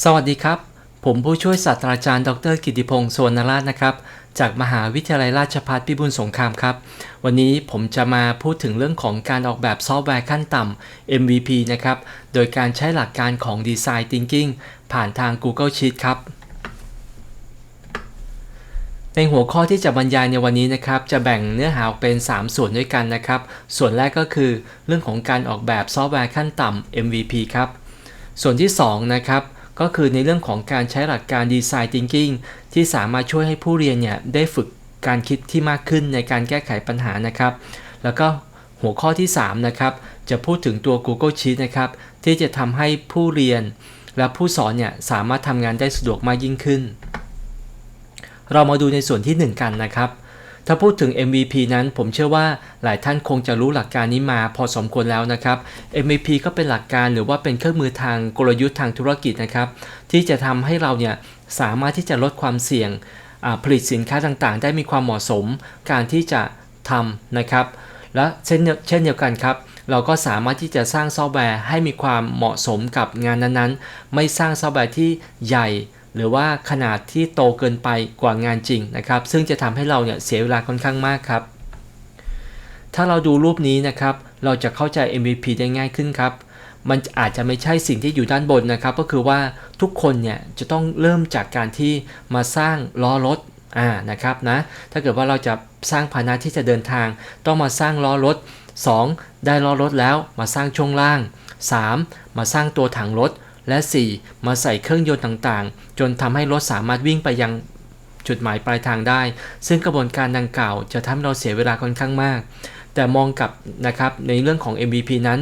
สวัสดีครับ ผมผู้ช่วยศาสตราจารย์ ดรกิติพงศ์สวนราชนะครับ จากมหาวิทยาลัยราชภัฏพิบูลสงครามครับ วันนี้ผมจะมาพูดถึงเรื่องของการออกแบบซอฟต์แวร์ขั้นต่ำ MVP นะครับ โดยการใช้หลักการของ Design Thinking ผ่านทาง Google Sheet ครับ ในหัวข้อที่จะบรรยายในวันนี้นะครับ จะแบ่งเนื้อหาออกเป็น 3 ส่วนด้วยกันนะครับ ส่วนแรกก็คือ เรื่องของการออกแบบซอฟต์แวร์ขั้นต่ำ MVP ครับ ส่วนที่ 2 นะครับ ก็คือในเรื่องของการใช้หลักการ Design Thinking ที่สามารถช่วยให้ผู้เรียนเนี่ยได้ฝึกการคิดที่มากขึ้นในการแก้ไขปัญหานะครับ แล้วก็หัวข้อที่ 3 นะครับ จะพูดถึงตัว Google Sheet นะครับ ที่จะทำให้ผู้เรียน และผู้สอนเนี่ยสามารถทำงานได้สะดวกมากยิ่งขึ้น เรามาดูในส่วนที่ 1 กันนะครับ ถ้าพูดถึง MVP นั้นผมเชื่อว่าหลายท่านคงจะรู้หลักการนี้มาพอสมควรแล้วนะครับ MVP ก็เป็นหลักการหรือว่าเป็นเครื่องมือทางกลยุทธ์ทางธุรกิจนะครับ ที่จะทำให้เราเนี่ยสามารถที่จะลดความเสี่ยงผลิตสินค้าต่างๆ ได้มีความเหมาะสมการที่จะทำนะครับ และเช่นเช่นเดียวกันครับ เราก็สามารถที่จะสร้างซอฟต์แวร์ให้มีความเหมาะสมกับงานนั้นๆ ไม่สร้างซอฟต์แวร์ที่ใหญ่ หรือว่าขนาดที่โตเกินไปกว่างานจริงนะครับ ซึ่งจะทำให้เราเนี่ยเสียเวลาค่อนข้างมากครับ ถ้าเราดูรูปนี้นะครับ เราจะเข้าใจ MVP ได้ง่ายขึ้นครับ มันอาจจะไม่ใช่สิ่งที่อยู่ด้านบนนะครับ ก็คือว่าทุกคนเนี่ยจะต้องเริ่มจากการที่มาสร้างล้อรถอ่านะครับนะ ถ้าเกิดว่าเราจะสร้างพาหนะที่จะเดินทาง ต้องมาสร้างล้อรถ 2. ได้ล้อรถแล้วมาสร้างช่วงล่าง 3. มาสร้างตัวถังรถ และ 4. มาใส่เครื่องยนต์ต่างๆ จนทำให้รถสามารถวิ่งไปยังจุดหมายปลายทางได้ ซึ่งกระบวนการดังกล่าวจะทำให้เราเสียเวลาค่อนข้างมาก แต่มองกับนะครับในเรื่องของ MVP นั้น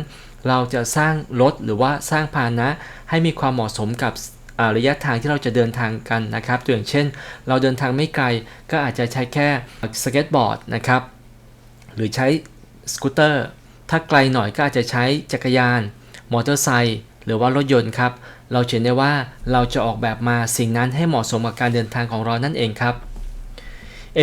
เราจะสร้างรถหรือว่าสร้างพาหนะ ให้มีความเหมาะสมกับระยะทางที่เราจะเดินทางกันนะครับ ตัวอย่างเช่น เราเดินทางไม่ไกลก็อาจจะใช้แค่สเก็ตบอร์ดนะครับ หรือใช้สกูตเตอร์ ถ้าไกลหน่อยก็อาจจะใช้จักรยาน มอเตอร์ไซค์ รือว่ารถยนต์ครับ เราเห็นได้ว่าเราจะออกแบบมาสิ่งนั้นให้เหมาะสมกับการเดินทางของเรานั่นเองครับ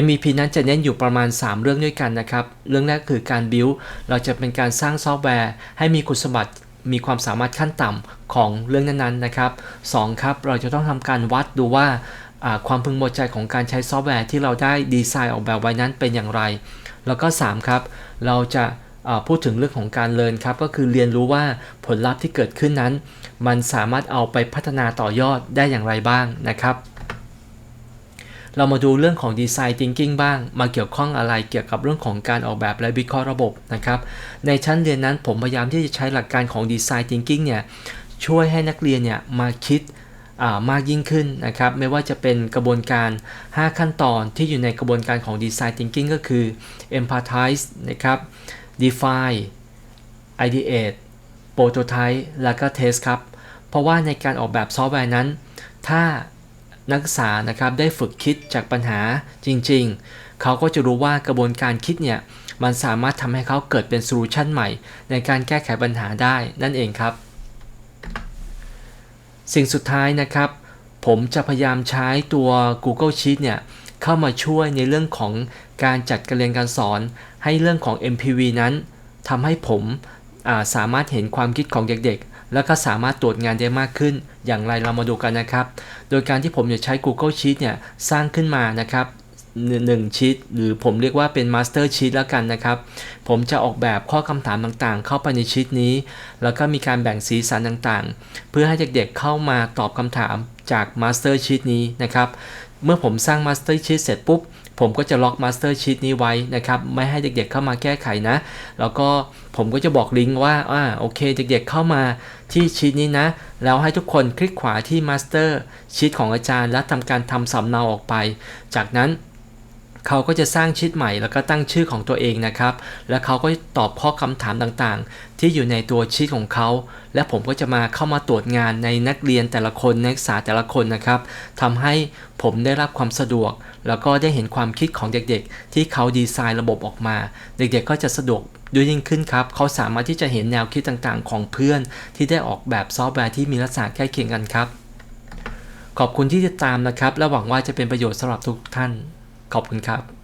MVP นั้นจะเน้นอยู่ประมาณ 3 เรื่องด้วยกันนะครับ เรื่องแรกคือการ build เราจะเป็นการสร้างซอฟต์แวร์ ให้มีคุณสมบัติมีความสามารถขั้นต่ำของเรื่องนั้นๆนะครับ 2. ครับ เราจะต้องทำการวัดดูว่าความพึงพอใจของการใช้ซอฟต์แวร์ที่เราได้ดีไซน์ออกแบบไว้นั้นเป็นอย่างไร แล้วก็ 3 ครับ เราจะ พูดถึงเรื่องของการเรียนครับก็คือเรียนรู้ว่าผลลัพธ์ที่เกิดขึ้นนั้น มันสามารถเอาไปพัฒนาต่อยอดได้อย่างไรบ้างนะครับ เรามาดูเรื่องของ Design Thinking บ้าง มาเกี่ยวข้องอะไรเกี่ยวกับเรื่องของการออกแบบและวิเคราะห์ระบบนะครับในชั้นเรียนนั้นผมพยายามที่จะใช้หลักการของ Design Thinking เนี่ยช่วยให้นักเรียนเนี่ยมาคิดมากยิ่งขึ้นนะครับ ไม่ว่าจะเป็นกระบวนการ 5 ขั้นตอนที่อยู่ในกระบวนการของ Design Thinking ก็คือ Empathize นะครับ Define Ideate Prototype แล้วก็ Test ครับ เพราะว่าในการออกแบบซอฟต์แวร์นั้น ถ้านักศึกษานะครับได้ฝึกคิดจากปัญหาจริงๆ เขาก็จะรู้ว่ากระบวนการคิดเนี่ย มันสามารถทำให้เขาเกิดเป็นโซลูชันใหม่ ในการแก้ไขปัญหาได้นั่นเองครับ สิ่งสุดท้ายนะครับ ผมจะพยายามใช้ตัว Google Sheet เนี่ย เข้ามาช่วยในเรื่องของการจัดการเรียนการสอน ให้เรื่องของ MPV นั้นทำให้ผมสามารถเห็นความคิดของเด็กๆ แล้วก็สามารถตรวจงานได้มากขึ้น อย่างไรเรามาดูกันนะครับ โดยการที่ผมจะใช้ Google Sheet เนี่ยสร้างขึ้นมานะครับ หนึ่งชีตหรือผมเรียกว่าเป็น Master Sheet แล้วกันนะครับ ผมจะออกแบบข้อคำถามต่างๆ เข้าไปในชีตนี้ แล้วก็มีการแบ่งสีสันต่างๆ เพื่อให้เด็กๆเข้ามาตอบคำถามจาก Master Sheet นี้นะครับ เมื่อผมสร้าง Master Sheet เสร็จปุ๊บ ผมก็จะล็อก Master Sheet นี้ไว้นะครับ ไม่ให้เด็กๆเข้ามาแก้ไขนะ แล้วก็ผมก็จะบอกลิงก์ว่าอ่าโอเค เด็กๆเข้ามาที่ชีตนี้นะ แล้วให้ทุกคนคลิกขวาที่ Master Sheet ของอาจารย์ และทำการทำสำเนาออกไป จากนั้น เขาก็จะสร้างชีตใหม่แล้วก็ตั้งชื่อของตัวเองนะครับ แล้วเขาก็ตอบข้อคำถามต่างๆ ที่อยู่ในตัวชีตของเขา และผมก็จะมาเข้ามาตรวจงานในนักเรียนแต่ละคนนักศึกษาแต่ละคนนะครับทำให้ผมได้รับความสะดวก แล้วก็ได้เห็นความคิดของเด็กๆ ที่เขาดีไซน์ระบบออกมา เด็กๆก็จะสะดวกด้วยยิ่งขึ้นครับ เขาสามารถที่จะเห็นแนวคิดต่างๆ ของเพื่อนที่ได้ออกแบบซอฟต์แวร์ที่มีลักษณะใกล้เคียงกันครับ ขอบคุณที่ติดตามนะครับ และหวังว่าจะเป็นประโยชน์สำหรับทุกท่าน ขอบคุณครับ